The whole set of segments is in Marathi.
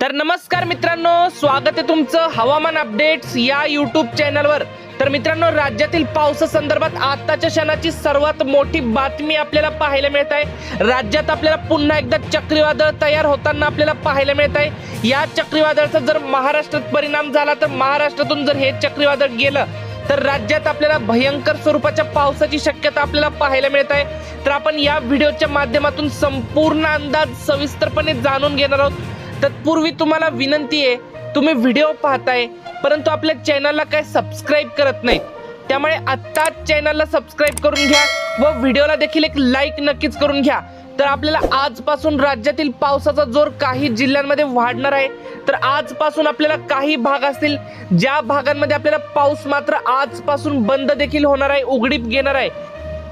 तर नमस्कार मित्रांनो स्वागत आहे तुमचं हवामान अपडेट्स या युट्यूब चॅनलवर तर मित्रांनो राज्यातील पावसासंदर्भात आताच्या क्षणाची सर्वात मोठी बातमी आपल्याला पाहायला मिळत आहे. राज्यात आपल्याला पुन्हा एकदा चक्रीवादळ तयार होताना आपल्याला पाहायला मिळत आहे. या चक्रीवादळाचा जर महाराष्ट्रात परिणाम झाला तर महाराष्ट्रातून जर हे चक्रीवादळ गेलं तर राज्यात आपल्याला भयंकर स्वरूपाच्या पावसाची शक्यता आपल्याला पाहायला मिळत आहे. तर आपण या व्हिडिओच्या माध्यमातून संपूर्ण अंदाज सविस्तरपणे जाणून घेणार आहोत. तत्पूर्वी तुम्हाला विनंती आहे तुम्ही व्हिडिओ पाहताय परंतु आपल्या चॅनलला काय सबस्क्राईब करत नाहीत. त्यामुळे आत्ताच चॅनलला सबस्क्राईब करून घ्या व व्हिडिओला देखील एक लाईक नक्कीच करून घ्या. तर आपल्याला आजपासून राज्यातील पावसाचा जोर काही जिल्ह्यांमध्ये वाढणार आहे. तर आजपासून आपल्याला काही भाग असतील ज्या भागांमध्ये आपल्याला पाऊस मात्र आजपासून बंद देखील होणार आहे उघडीप घेणार आहे.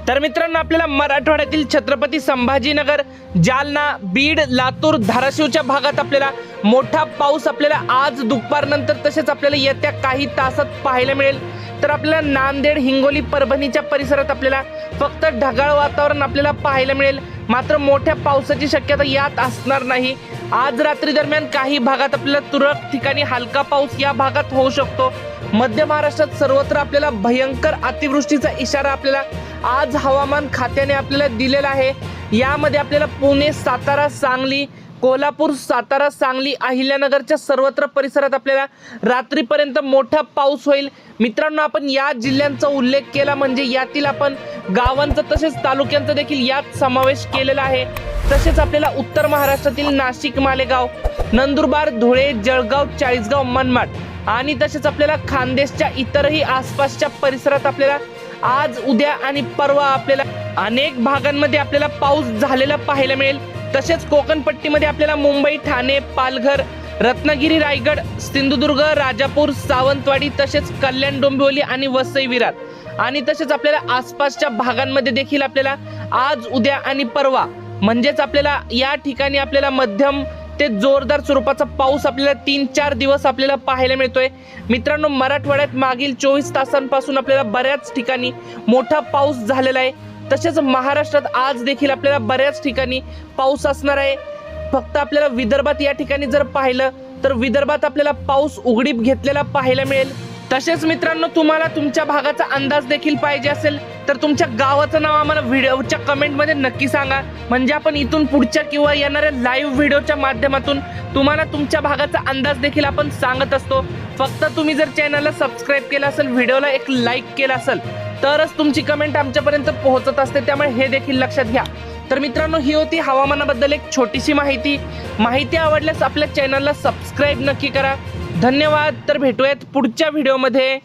तर मित्रांनो आपल्याला मराठवाड्यातील छत्रपती संभाजीनगर जालना बीड लातूर धाराशिवच्या भागात आपल्याला मोठा पाऊस आपल्याला आज दुपारनंतर तसेच आपल्याला येत्या काही तासात पाहायला मिळेल. तर आपल्याला नांदेड हिंगोली परभणीच्या परिसरात आपल्याला फक्त ढगाळ वातावरण आपल्याला पाहायला मिळेल. मात्र मोठ्या पावसाची शक्यता यात असणार नाही. आज रात्री दरम्यान काही भागात आपल्याला तुरळक ठिकाणी हलका पाऊस या भागात होऊ शकतो. मध्य महाराष्ट्रात सर्वत्र आपल्याला भयंकर अतिवृष्टीचा इशारा आपल्याला आज हवामान खात्याने आपल्याला दिलेला आहे. यामध्ये आपल्याला पुणे सातारा सांगली कोल्हापूर सातारा सांगली अहिल्यानगरच्या सर्वत्र परिसरात आपल्याला रात्रीपर्यंत मोठा पाऊस होईल. मित्रांनो आपण या जिल्ह्यांचा उल्लेख केला म्हणजे यातील आपण गावांचा तसेच तालुक्यांचा देखील यात समावेश केलेला आहे. तसेच आपल्याला उत्तर महाराष्ट्रातील नाशिक मालेगाव नंदुरबार धुळे जळगाव चाळीसगाव मनमाड आणि तसेच आपल्याला खानदेशच्या इतरही आसपासच्या परिसरात आपल्याला आज उद्या आणि परवा आपल्याला अनेक भागांमध्ये आपल्याला पाऊस झालेला पाहायला मिळेल. तसेच कोकणपट्टीमध्ये आपल्याला मुंबई ठाणे पालघर रत्नागिरी रायगड सिंधुदुर्ग राजापूर सावंतवाडी तसेच कल्याण डोंबिवली आणि वसई विरार. आणि तसेच आपल्याला आसपासच्या भागांमध्ये देखील आपल्याला आज उद्या आणि परवा म्हणजेच आपल्याला या ठिकाणी आपल्याला मध्यम ते जोरदार स्वरूपाचा पाऊस आपल्याला तीन चार दिवस आपल्याला पाहायला मिळतोय. मित्रांनो मराठवाड्यात मागील चोवीस तासांपासून आपल्याला बऱ्याच ठिकाणी मोठा पाऊस झालेला आहे. तसेच महाराष्ट्रात आज देखील आपल्याला बऱ्याच ठिकाणी पाऊस असणार आहे. फक्त आपल्याला विदर्भात या ठिकाणी जर पाहिलं तर विदर्भात आपल्याला पाऊस उघडीप घेतलेला पाहायला मिळेल. तसेच मित्रांनो तुम्हाला तुमच्या भागाचा अंदाज देखील पाहिजे असेल तर तुमच्या गावाचं नाव आम्हाला व्हिडिओच्या कमेंटमध्ये नक्की सांगा. म्हणजे आपण इथून पुढच्या किंवा येणाऱ्या लाईव्ह व्हिडिओच्या माध्यमातून तुम्हाला तुमच्या भागाचा अंदाज देखील आपण सांगत असतो. फक्त तुम्ही जर चॅनलला सबस्क्राईब केलं असेल व्हिडिओला एक लाईक केला असेल तरच तुमची कमेंट आमच्यापर्यंत पोहोचत असते. त्यामुळे हे देखील लक्षात घ्या. तर मित्रांनो ही होती हवामानाबद्दल एक छोटीशी माहिती. माहिती आवडल्यास आपल्या चॅनलला सबस्क्राईब नक्की करा. धन्यवाद. तर भेटूयात पुढच्या व्हिडिओमध्ये.